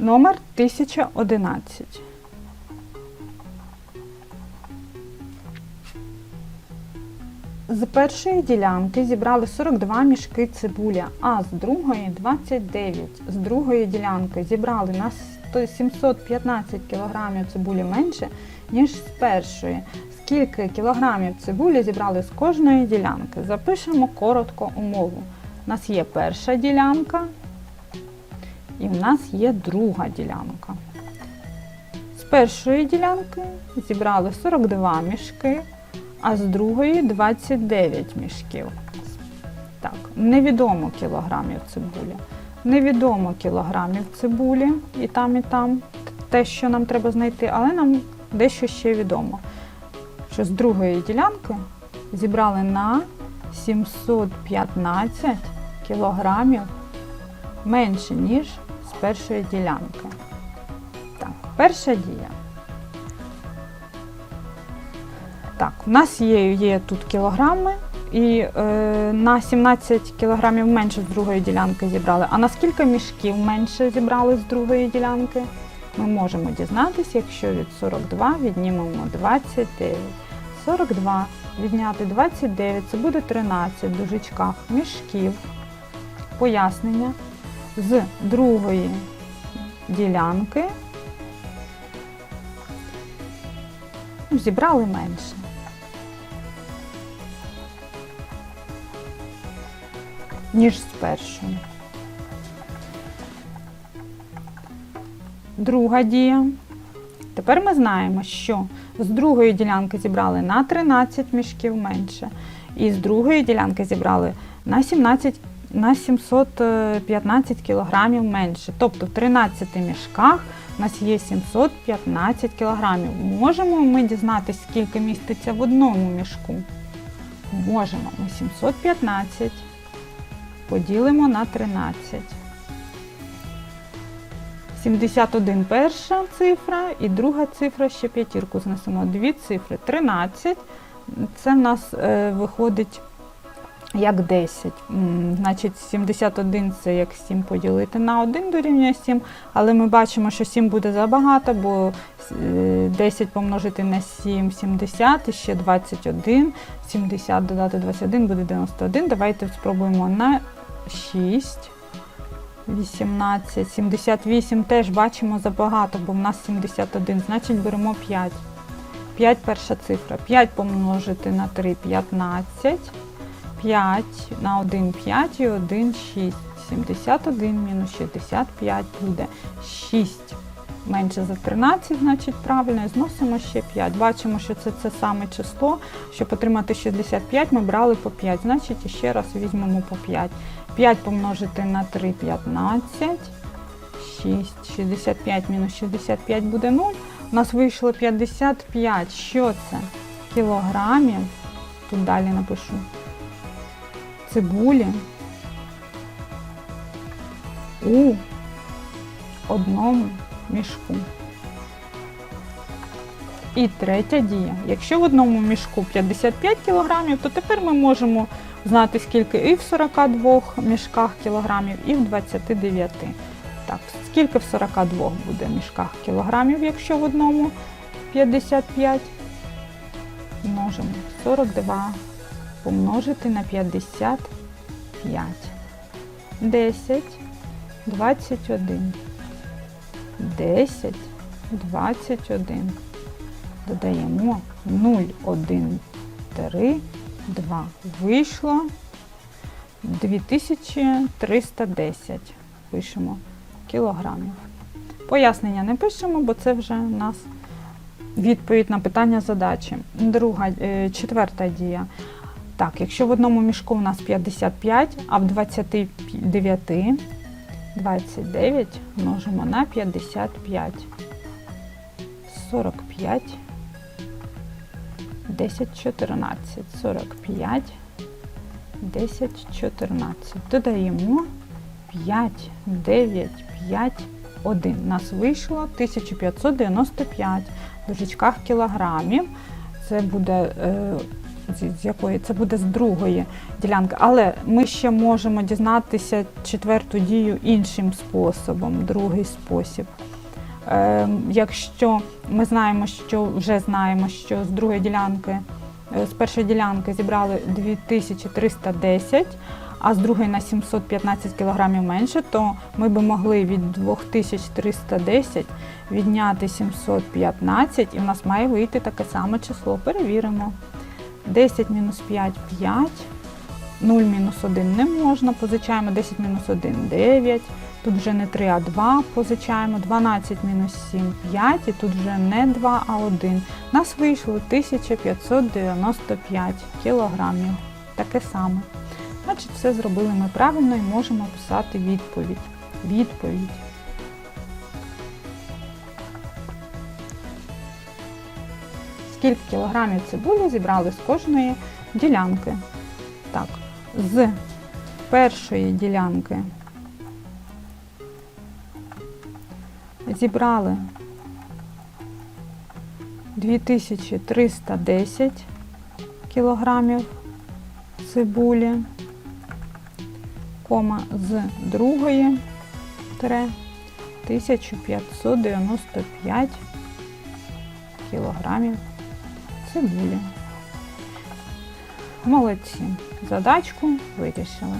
Номер 1011. З першої ділянки зібрали 42 мішки цибуля, а з другої 29. З другої ділянки зібрали на 100 715 кг цибулі менше, ніж з першої. Скільки кілограмів цибулі зібрали з кожної ділянки? Запишемо коротко умову. У нас є перша ділянка і в нас є друга ділянка. З першої ділянки зібрали 42 мішки, а з другої 29 мішків. Так, невідомо кілограмів цибулі. Невідомо кілограмів цибулі і там, і там. Те, що нам треба знайти, але нам дещо ще відомо. Що з другої ділянки зібрали на 715 кілограмів менше, ніж першої ділянки. Так, перша дія. Так, у нас є, є тут кілограми, і е, на 17 кілограмів менше з другої ділянки зібрали. А на скільки мішків менше зібрали з другої ділянки? Ми можемо дізнатися, якщо від 42 віднімемо 29. 42 відняти 29 це буде 13 в мішків. Пояснення. З другої ділянки зібрали менше. ніж з першої. Друга дія. Тепер ми знаємо, що з другої ділянки зібрали на 13 мішків менше, і з другої ділянки зібрали на 17 на 715 кілограмів менше. Тобто в 13 мішках у нас є 715 кілограмів. Можемо ми дізнатися, скільки міститься в одному мішку? Можемо. Ми 715 поділимо на 13. 71 перша цифра і друга цифра ще п'ятірку знесемо. Дві цифри. 13. Це в нас е, виходить як 10. Значить, 71 це як 7 поділити на 1 дорівнює 7, але ми бачимо, що 7 буде забагато, бо е, 10 помножити на 7 70 і ще 21. 70 додати 21 буде 91. Давайте спробуємо на 6. 18, 78 теж бачимо забагато, бо в нас 71, значить беремо 5. 5 перша цифра. 5 помножити на 3 15. 5 на 1 5 і 1 6. 71 мінус 65 буде 6. Менше за 13, значить правильно, і зносимо ще 5. Бачимо, що це це саме число. Щоб отримати 65, ми брали по 5. Значить, ще раз візьмемо по 5. 5 помножити на 3 15. 6. 65 мінус 65 буде 0. У нас вийшло 55. Що це? Кілограмів. Тут далі напишу. Цибулі. У одному мішку. І третя дія. Якщо в одному мішку 55 кг, то тепер ми можемо знати, скільки і в 42 мішках кілограмів, і в 29. Так, скільки в 42 буде мішках кілограмів, якщо в одному 55? Множимо 42 помножити на 55. 10, 21. 10, 21. Додаємо 0, 1, 3, 2. Вийшло 2310. Пишемо кілограмів. Пояснення не пишемо, бо це вже у нас відповідь на питання задачі. Друга, е, четверта дія. Так, якщо в одному мішку у нас 55, а в 29 29 множимо на 55. 45, 10, 14, 45, 10, 14. Додаємо 5, 9, 5, 1. У нас вийшло 1595 в дужечках кілограмів. Це буде е, з, якої це буде з другої ділянки. Але ми ще можемо дізнатися четверту дію іншим способом, другий спосіб. Е, якщо ми знаємо, що вже знаємо, що з другої ділянки, е, з першої ділянки зібрали 2310, а з другої на 715 кг менше, то ми би могли від 2310 відняти 715, і в нас має вийти таке саме число. Перевіримо. 10 мінус 5 5. 0 мінус 1 не можна, позичаємо 10 мінус 1 9. Тут вже не 3, а 2 позичаємо. 12 мінус 7 5, і тут вже не 2, а 1. Нас вийшло 1595 кілограмів. Таке саме. Значить, все зробили ми правильно і можемо писати відповідь. Відповідь. Скільки кілограмів цибулі зібрали з кожної ділянки? Так, з першої ділянки зібрали 2310 кілограмів цибулі, кома з другої тире 1595 кілограмів цибулі. Молодці. Задачку вирішили.